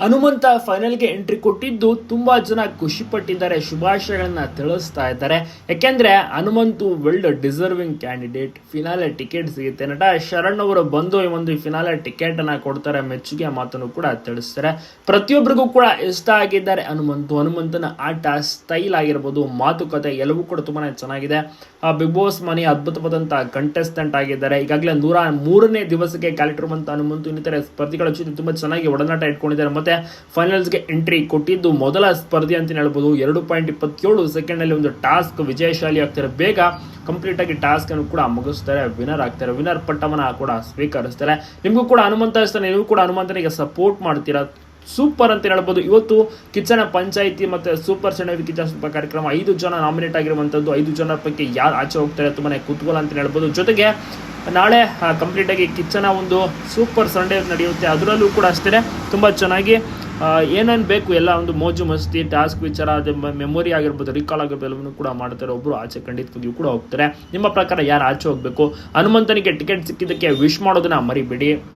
ಹನುಮಂತ ಫೈನಲ್ಗೆ ಎಂಟ್ರಿ ಕೊಟ್ಟಿದ್ದು ತುಂಬಾ ಜನ ಖುಷಿ ಪಟ್ಟಿದ್ದಾರೆ ಶುಭಾಶಯಗಳನ್ನ ತಿಳಿಸ್ತಾ ಇದ್ದಾರೆ. ಯಾಕೆಂದ್ರೆ Hanumanthu well deserving candidate finale ticket ಸಿಗುತ್ತೆ. ನಟ ಶರಣ್ ಅವರು ಬಂದು ಈ ಒಂದು ಫಿನಾಲೆ ಟಿಕೆಟ್ ಅನ್ನ ಕೊಡ್ತಾರೆ, ಮೆಚ್ಚುಗೆ ಮಾತನ್ನು ಕೂಡ ತಿಳಿಸ್ತಾರೆ. ಪ್ರತಿಯೊಬ್ಬರಿಗೂ ಕೂಡ ಇಷ್ಟ ಆಗಿದ್ದಾರೆ ಹನುಮಂತು. ಹನುಮಂತನ ಆಟ ಸ್ಟೈಲ್ ಆಗಿರ್ಬೋದು, ಮಾತುಕತೆ ಎಲ್ಲವೂ ಕೂಡ ತುಂಬಾನೇ ಚೆನ್ನಾಗಿದೆ. ಆ ಬಿಗ್ ಬಾಸ್ ಮನೆ ಅದ್ಭುತವಾದಂತಹ ಕಂಟೆಸ್ಟೆಂಟ್ ಆಗಿದ್ದಾರೆ. ಈಗಾಗಲೇ ನೂರ ಮೂರನೇ ದಿವಸಕ್ಕೆ ಕ್ಯಾಲಿಟರ್ ಹನುಮಂತು ಇನ್ನಿತರ ಸ್ಪರ್ಧಿಗಳ ಜೊತೆ ತುಂಬಾ ಚೆನ್ನಾಗಿ ಒಡನಾಟ ಇಟ್ಕೊಂಡಿದ್ದಾರೆ. ಮತ್ತೆ ಫೈನಲ್ಸ್ಗೆ ಎಂಟ್ರಿ ಕೊಟ್ಟಿದ್ದು ಮೊದಲ ಸ್ಪರ್ಧೆ ಅಂತ ಹೇಳ್ಬೋದು. ಎರಡು ಪಾಯಿಂಟ್ ಇಪ್ಪತ್ತೇಳು ಸೆಕೆಂಡ್ ಅಲ್ಲಿ ಒಂದು ಟಾಸ್ಕ್ ವಿಜಯಶಾಲಿ ಆಗ್ತಾರೆ. ಬೇಗ ಕಂಪ್ಲೀಟ್ ಆಗಿ ಟಾಸ್ಕ್ ಅನ್ನು ಕೂಡ ಮುಗಿಸ್ತಾರೆ. ವಿನರ್ ಆಗ್ತಾರೆ. ವಿನರ್ ಪಟ್ಟವನ್ನ ಕೂಡ ಸ್ವೀಕರಿಸ್ತಾರೆ. ನಿಮಗೂ ಕೂಡ ಹನುಮಂತ ನೀವು ಕೂಡ ಹನುಮಂತನಿಗೆ ಸಪೋರ್ಟ್ ಮಾಡ್ತೀರಾ? ಸೂಪರ್ ಅಂತ ಹೇಳ್ಬೋದು. ಇವತ್ತು ಕಿಚನ ಪಂಚಾಯಿತಿ ಮತ್ತು ಸೂಪರ್ ಸೆಣವಿ ಸೂಪರ್ ಕಾರ್ಯಕ್ರಮ. ಐದು ಜನ ನಾಮಿನೇಟ್ ಆಗಿರುವಂಥದ್ದು ಐದು ಜನರ ಪೈಕಿ ಯಾರು ಆಚೆ ಹೋಗ್ತಾರೆ ತುಂಬಾ ಕುತೂಹಲ ಅಂತ ಹೇಳ್ಬೋದು. ಜೊತೆಗೆ ನಾಳೆ ಕಂಪ್ಲೀಟಾಗಿ ಕಿಚ್ಚನ ಒಂದು ಸೂಪರ್ ಸಂಡೇ ನಡೆಯುತ್ತೆ. ಅದರಲ್ಲೂ ಕೂಡ ಅಷ್ಟೇ ತುಂಬ ಚೆನ್ನಾಗಿ ಏನೇನು ಬೇಕು ಎಲ್ಲ ಒಂದು ಮೋಜು ಮಸ್ತಿ ಟಾಸ್ಕ್ ವಿಚಾರ, ಅದೇ ಮೆಮೊರಿ ಆಗಿರ್ಬೋದು ರಿಕಾಲ್ ಆಗಿರ್ಬೋದು ಎಲ್ಲವನ್ನೂ ಕೂಡ ಮಾಡ್ತಾರೆ. ಒಬ್ಬರು ಆಚೆ ಖಂಡಿತವಾಗಿಯೂ ಕೂಡ ಹೋಗ್ತಾರೆ. ನಿಮ್ಮ ಪ್ರಕಾರ ಯಾರು ಆಚೆ ಹೋಗಬೇಕು? ಹನುಮಂತನಿಗೆ ಟಿಕೆಟ್ ಸಿಕ್ಕಿದ್ದಕ್ಕೆ ವಿಶ್ ಮಾಡೋದನ್ನ ಮರಿಬೇಡಿ.